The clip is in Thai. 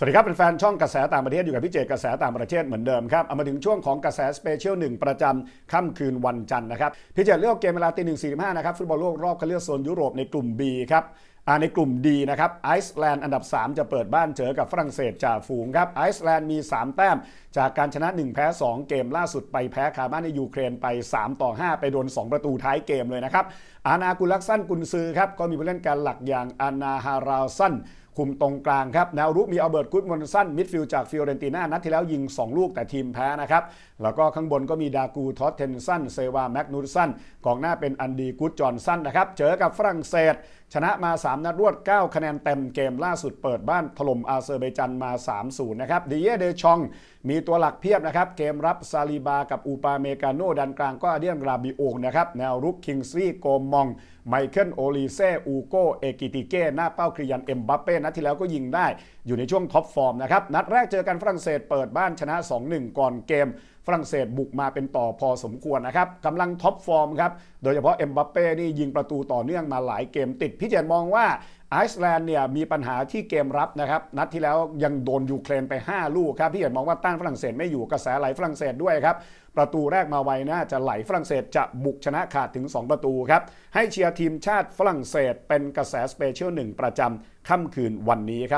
สวัสดีครับเป็นแฟนช่องกระแสต่างประเทศอยู่กับพี่เจกระแสต่างประเทศเหมือนเดิมครับเอามาถึงช่วงของกระแสสเปเชียลหนึ่งประจำค่ำคืนวันจันทร์นะครับพี่เจเลือกเกมเวลาตีหนึ่งสี่ห้านะครับฟุตบอลโลกรอบคัดเลือกโซนยุโรปในกลุ่ม B ครับในกลุ่ม D นะครับไอซ์แลนด์อันดับ 3 จะเปิดบ้านเจอกับฝรั่งเศสจ่าฝูงครับไอซ์แลนด์มี 3 แต้ม จากการชนะ 1 แพ้ 2 เกมล่าสุดไปแพ้คาบ้านในยูเครนไป 3 ต่อ 5 ไปโดน 2 ประตูท้ายเกมเลยนะครับอานากุลักซันกุนซือครับก็มีผู้เล่นการหลักอย่างอานาฮาราซัน คุมตรงกลางครับแนวรุกมีอัลเบิร์ตกุดมอนสันมิดฟิลด์จากฟิโอเรนติน่านัดที่แล้วยิง 2 ลูกแต่ทีมแพ้นะครับ แล้วก็ข้างบนก็มีดากูทอตเทนสันเซวาแมกนูสันกองหน้าเป็นอันดีกุดจอห์นสันนะครับเจอกับฝรั่งเศสชนะมา 3 นัดรวด 9 คะแนนเต็มเกมล่าสุดเปิดบ้านถล่มอาเซอร์ไบจันมา 3-0 นะครับดิเยเดชอง มีตัวหลักเพียบนะครับ เกมรับซาลีบากับอูปาเมกาโนดันกลางก็อาเดียนราบิโอนะครับ แนวรุกคิงซี่โกมอง ไมเคิลโอลีเซอูโกเอกิติเก้ หน้าเป้าคริยันเอ็มบัปเป้ นัดที่แล้วก็ยิงได้อยู่ในช่วงท็อปฟอร์มนะครับ นัดแรกเจอกันฝรั่งเศสเปิดบ้านชนะ 2-1 ก่อนเกมฝรั่งเศสบุกมาเป็นต่อพอสมควรนะครับกำลังท็อปฟอร์มครับโดยเฉพาะเอ็มบัปเป้นี่ยิงประตูต่อเนื่องมาหลายเกมติดพี่เจตมองว่าไอซ์แลนด์เนี่ยมีปัญหาที่เกมรับนะครับ นัดที่แล้วยังโดนยูเครนไป 5 ลูกครับ พี่เจตมองว่าต้านฝรั่งเศสไม่อยู่กระแสไหลฝรั่งเศสด้วยครับ ประตูแรกมาไวน่าจะไหลฝรั่งเศสจะบุกชนะขาดถึง 2 ประตูครับ ให้เชียร์ทีมชาติฝรั่งเศสเป็นกระแสสเปเชียลหนึ่งประจำค่ำคืนวันนี้ครับ